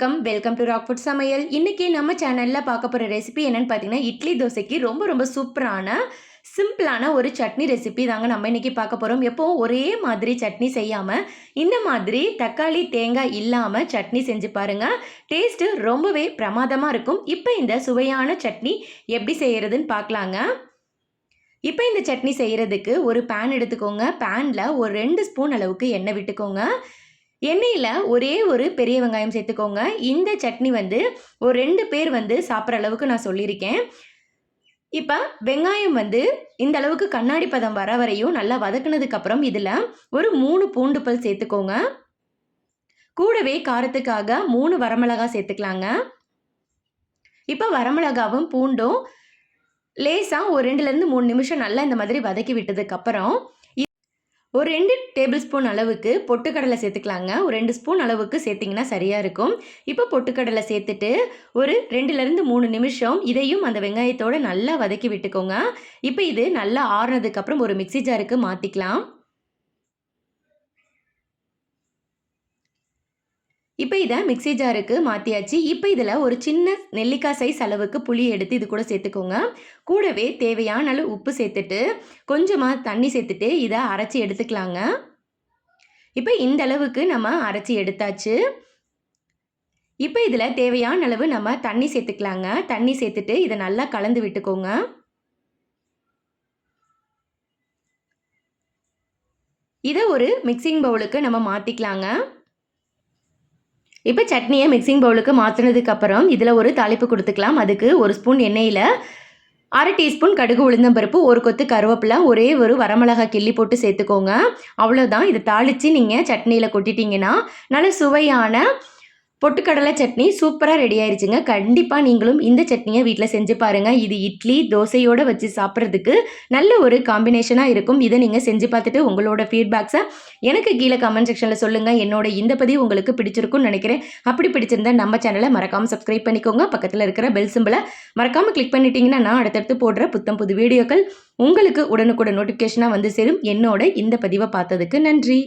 வணக்கம். Welcome to rock food சமையல். இன்றைக்கி நம்ம சேனலில் பார்க்க போகிற ரெசிபி என்னென்னு பார்த்தீங்கன்னா இட்லி தோசைக்கு ரொம்ப ரொம்ப சூப்பரான சிம்பிளான ஒரு சட்னி ரெசிபி தாங்க நம்ம இன்றைக்கி பார்க்க போகிறோம் எப்போவும் ஒரே மாதிரி சட்னி செய்யாமல் இந்த மாதிரி தக்காளி தேங்காய் இல்லாமல் சட்னி செஞ்சு பாருங்கள் டேஸ்ட்டு ரொம்பவே பிரமாதமாக இருக்கும். இப்போ இந்த சுவையான சட்னி எப்படி செய்கிறதுன்னு பார்க்கலாங்க. இப்போ இந்த சட்னி செய்கிறதுக்கு ஒரு பேன் எடுத்துக்கோங்க. பேனில் ஒரு ரெண்டு ஸ்பூன் அளவுக்கு எண்ணெய் விட்டுக்கோங்க. எண்ணெயில் ஒரே ஒரு பெரிய வெங்காயம் சேர்த்துக்கோங்க. இந்த சட்னி வந்து ஒரு ரெண்டு பேர் வந்து சாப்பிட்ற அளவுக்கு நான் சொல்லியிருக்கேன். இப்போ வெங்காயம் வந்து இந்த அளவுக்கு கண்ணாடி பதம் வர வரையும் நல்லா வதக்குனதுக்கப்புறம் இதில் ஒரு மூணு பூண்டு பல் சேர்த்துக்கோங்க. கூடவே காரத்துக்காக மூணு வரமிளகா சேர்த்துக்கலாங்க. இப்போ வரமிளகாவும் பூண்டும் லேசாக ஒரு ரெண்டுலேருந்து மூணு நிமிஷம் நல்லா இந்த மாதிரி வதக்கி விட்டதுக்கப்புறம் ஒரு ரெண்டு டேபிள் ஸ்பூன் அளவுக்கு பொட்டுக்கடலை சேர்த்துக்கலாங்க. ஒரு ரெண்டு ஸ்பூன் அளவுக்கு சேர்த்திங்கன்னா சரியாக இருக்கும். இப்போ பொட்டுக்கடலை சேர்த்துட்டு ஒரு ரெண்டுலேருந்து மூணு நிமிஷம் இதையும் அந்த வெங்காயத்தோடு நல்லா வதக்கி விட்டுக்கோங்க. இப்போ இது நல்லா ஆறுனதுக்கப்புறம் ஒரு மிக்சி ஜாருக்கு மாற்றிக்கலாம் இப்போ இதை மிக்சி ஜாருக்கு மாற்றியாச்சு இப்போ இதில் ஒரு சின்ன நெல்லிக்காய் சைஸ் அளவுக்கு புளி எடுத்து இது கூட சேர்த்துக்கோங்க. கூடவே தேவையான அளவு உப்பு சேர்த்துட்டு கொஞ்சமாக தண்ணி சேர்த்துட்டு இதை அரைச்சி எடுத்துக்கலாங்க. இப்போ இந்த அளவுக்கு நம்ம அரைச்சி எடுத்தாச்சு. இப்போ இதில் தேவையான அளவு நம்ம தண்ணி சேர்த்துக்கலாங்க. தண்ணி சேர்த்துட்டு இதை நல்லா கலந்து விட்டுக்கோங்க. இதை ஒரு மிக்சிங் பவுலுக்கு நம்ம மாற்றிக்கலாங்க இப்போ சட்னியை மிக்சிங் பவுலுக்கு மாற்றினதுக்கப்புறம் இதில் ஒரு தாளிப்பு கொடுத்துக்கலாம். அதுக்கு ஒரு ஸ்பூன் எண்ணெயில் அரை டீஸ்பூன் கடுகு உளுந்தம்பருப்பு ஒரு கொத்து கருவேப்பிலை ஒரே ஒரு வரமிளகா கிள்ளி போட்டு சேர்த்துக்கோங்க. அவ்வளோதான் இதை தாளித்து நீங்கள் சட்னியில் கொட்டிட்டிங்கன்னா நல்ல சுவையான பொட்டுக்கடலை சட்னி சூப்பராக ரெடி ஆயிடுச்சுங்க கண்டிப்பாக நீங்களும் இந்த சட்னியை வீட்டில் செஞ்சு பாருங்கள் இது இட்லி தோசையோடு வச்சு சாப்பிட்றதுக்கு நல்ல ஒரு காம்பினேஷனாக இருக்கும். இதை நீங்கள் செஞ்சு பார்த்துட்டு உங்களோட ஃபீட்பேக்ஸை எனக்கு கீழே கமெண்ட் செக்ஷனில் சொல்லுங்கள் என்னோட இந்த பதிவு உங்களுக்கு பிடிச்சிருக்கும்னு நினைக்கிறேன். அப்படி பிடிச்சிருந்தா நம்ம சேனலை மறக்காமல் சப்ஸ்கிரைப் பண்ணிக்கோங்க. பக்கத்தில் இருக்கிற பெல் சிம்பிளை மறக்காமல் கிளிக் பண்ணிட்டீங்கன்னா நான் அடுத்தடுத்து போடுற புத்தம் புது வீடியோக்கள் உங்களுக்கு உடனுக்குடன் நோட்டிஃபிகேஷனாக வந்து சேரும். என்னோட இந்த பதிவை பார்த்ததுக்கு நன்றி.